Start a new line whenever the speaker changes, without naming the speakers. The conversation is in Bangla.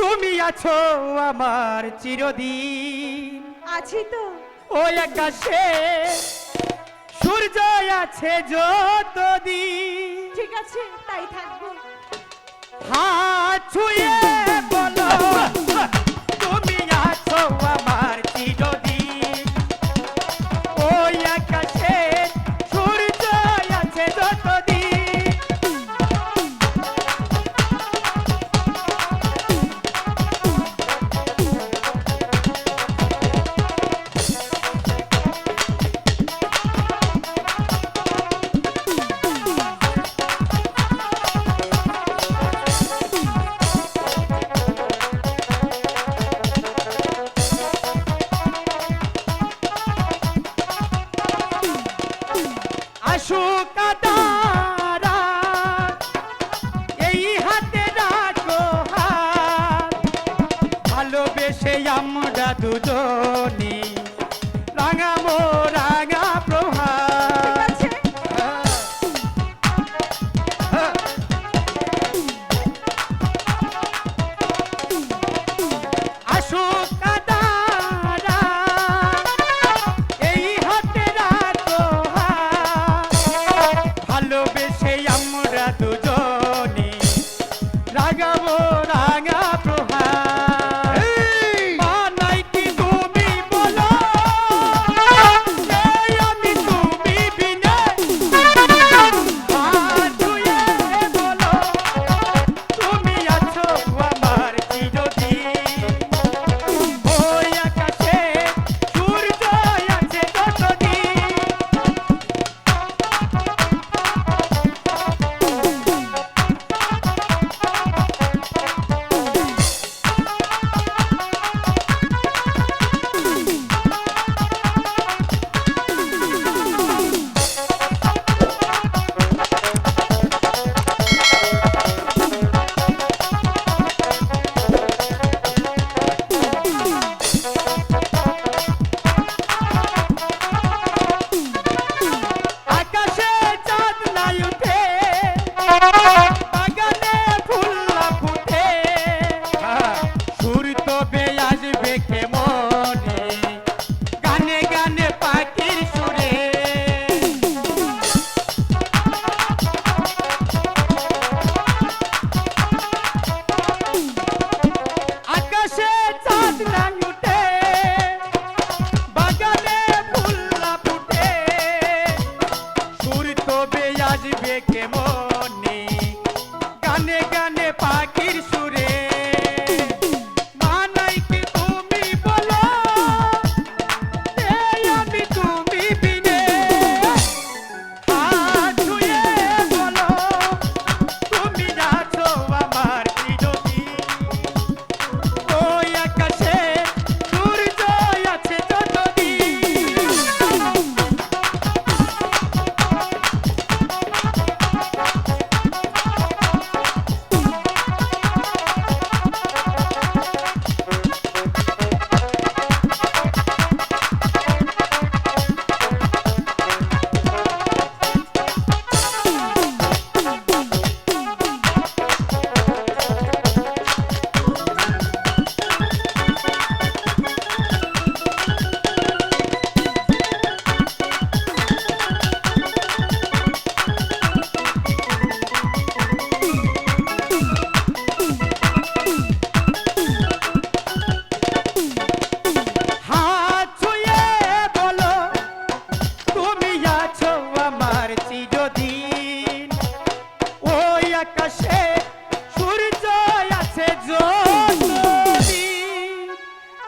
তুমি আছো আমার চিরদিন।
আছি তো।
ওই আকাশে সূর্য আছে যতদিন।
ঠিক আছে তাই থাকব।
হা ছুঁয়ে আসুক দারা এই হাতে আমরা দুজনী রাঙাবো রাঙা প্রভা It is আকাশে